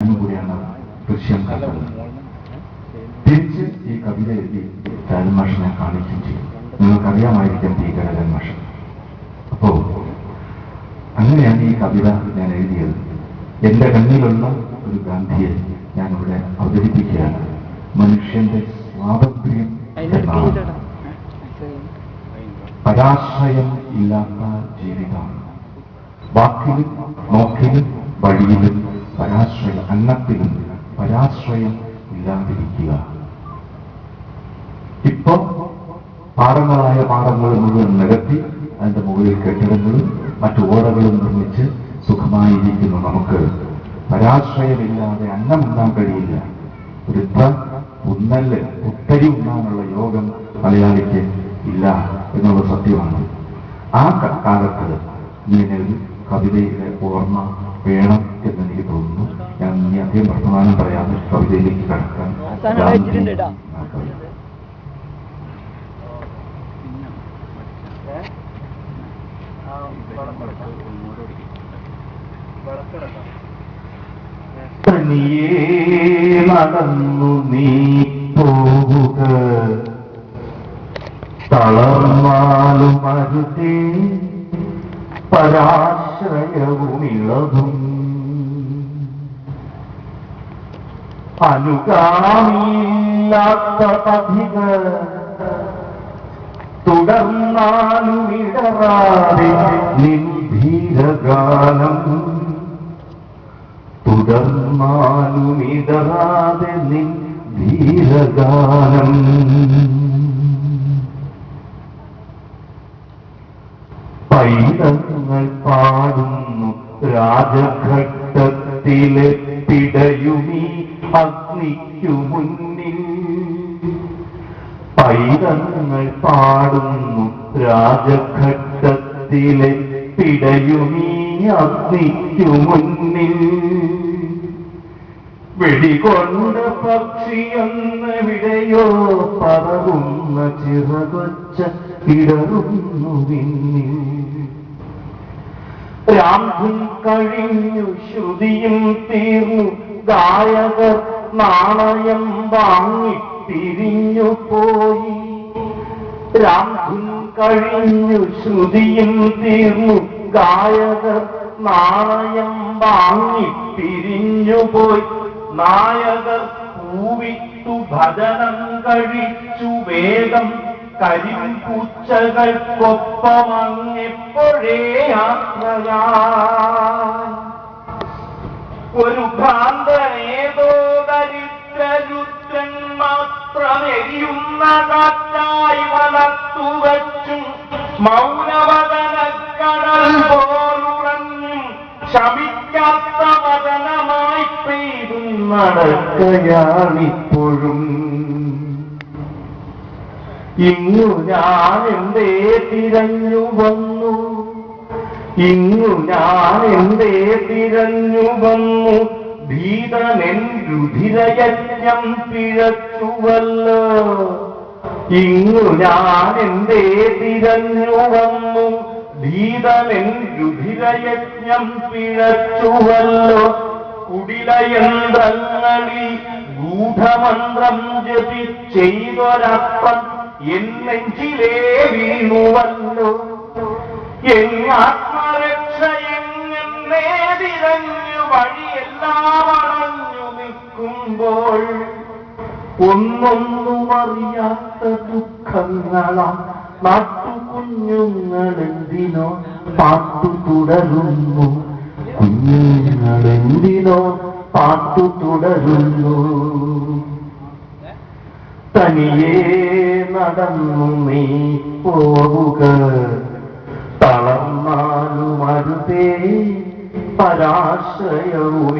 കൂടിയാണ് ദൃശ്യം കണ്ടത്. തിരിച്ച് ഈ കവിത എഴുതി രാജൻ മാഷിനെ കാണിക്കുകയും ചെയ്യും നിങ്ങൾക്കറിയാമായിരിക്കും പി രാജൻ മാഷ്. അപ്പോ അങ്ങനെയാണ് ഈ കവിത ഞാൻ എഴുതിയത്. എന്റെ കണ്ണിലുള്ള ഒരു ഗാന്ധിയെ ഇവിടെ അവതരിപ്പിക്കുകയാണ്. മനുഷ്യന്റെ സ്വാതന്ത്ര്യം എന്നാണ്. പരാശ്രയം ഇല്ലാത്ത ജീവിതമാണ്. വാക്കിലും നോക്കിലും വഴിയിലും പരാശ്രയം അന്നത്തിലും പരാശ്രയം ഇല്ലാതിരിക്കുക. ഇപ്പൊ പാടങ്ങളായ പാടങ്ങൾ മുഴുവൻ നികത്തി അതിന്റെ മുകളിൽ കെട്ടിടങ്ങളും മറ്റു ഓടകളും നിർമ്മിച്ച് സുഖമായിരിക്കുന്നു നമുക്ക്. പരാശ്രയമില്ലാതെ അന്നം ഉണ്ണാൻ കഴിയില്ല. വൃദ്ധ ഉന്നൽ ഉത്തരി ഉണ്ണാനുള്ള യോഗം മലയാളിക്ക് ഇല്ല എന്നുള്ള സത്യമാണ്. ആ കാലത്ത് ഇങ്ങനെ കവിതയിലെ ഓർമ്മ വേണം എന്ന് എനിക്ക് അധികം വർത്തമാനം പറയാതെ കവിതയിലേക്ക് കവിത. തനിയേ നടന്നു നീ പോവുക തളർന്നാലും അരുതേ പരാശ്രയവുമിളതും അനുഗാമിയില്ലാത്ത പഥിക തുടർന്നാലുമിടറാതെ ഇടറാതെ നിൻധീരഗാനം തുടർന്നാലും ഇടറാതെ നിൻ ധീരഗാനം പൈതങ്ങൾ പാടുന്നു രാജഘട്ടത്തിലെ പിടയുമീ അഗ്നിക്കു മുന്നിൽ. പൈതങ്ങൾ പാടുന്നു രാജഘട്ടത്തിലെ പിടയുമീ അഗ്നിക്കു മുന്നിൽ. വെടികൊണ്ട പക്ഷിയെന്നെവിടെയോ പറവുന്ന ചിറകൊച്ച ഇടറുന്നു വിണ്ണിൽ രാംധും കഴിഞ്ഞു ശ്രുതിയും തീർന്നു. ഗായകർ നാണയം വാങ്ങി പിരിഞ്ഞു പോയി രാംധും കഴിഞ്ഞു ശ്രുതിയും തീർന്നു. ഗായകർ നാണയം വാങ്ങി പിരിഞ്ഞു പോയി നായകർ പൂവിട്ടു ഭജനം കഴിച്ചു വേഗം കരിമ്പൂച്ചകൾക്കൊപ്പമങ്ങെപ്പോഴേ യാത്രയാ ഒരു ഭ്രാന്തനേതോ ദരിദ്രരുദ്രൻ മാത്രമെരിയുന്ന കാറ്റായി വളർത്തുവച്ചും മൗനവതനക്കടൽ പോലുറഞ്ഞും. ശമിക്കാത്ത വതനമായി പെയ്തും നടക്കയാണിപ്പോഴും ഇന്നു ഞാൻ എന്തേ തിരഞ്ഞു വന്നു? ഇങ്ങു ഞാൻ എന്തേ തിരഞ്ഞു വന്നു? ഭീതനെൻ രുധിരയജ്ഞം പിഴച്ചുവല്ലോ? ഇങ്ങു ഞാൻ എന്തേ തിരഞ്ഞു വന്നു? ഭീതനെൻ രുധിരയജ്ഞം പിഴച്ചുവല്ലോ? കുടിലയന്ത്രങ്ങളിൽ ഗൂഢമന്ത്രം ജപി വന്നു. വീണുവല്ലോ ആത്മരക്ഷ എന്നെ വഴിയെല്ലാം അടഞ്ഞു നിൽക്കുമ്പോൾ ഒന്നൊന്നും അറിയാത്ത ദുഃഖങ്ങളാ നാട്ടുകുഞ്ഞുങ്ങളെന്തിനോ പാട്ടു തുടരുന്നു കുഞ്ഞുങ്ങളെന്തിനോ പാട്ടു തുടരുന്നു തനിയേ നടന്നു നീ പോവുക തളർന്നാലും അരുതേ പരാശ്രയവും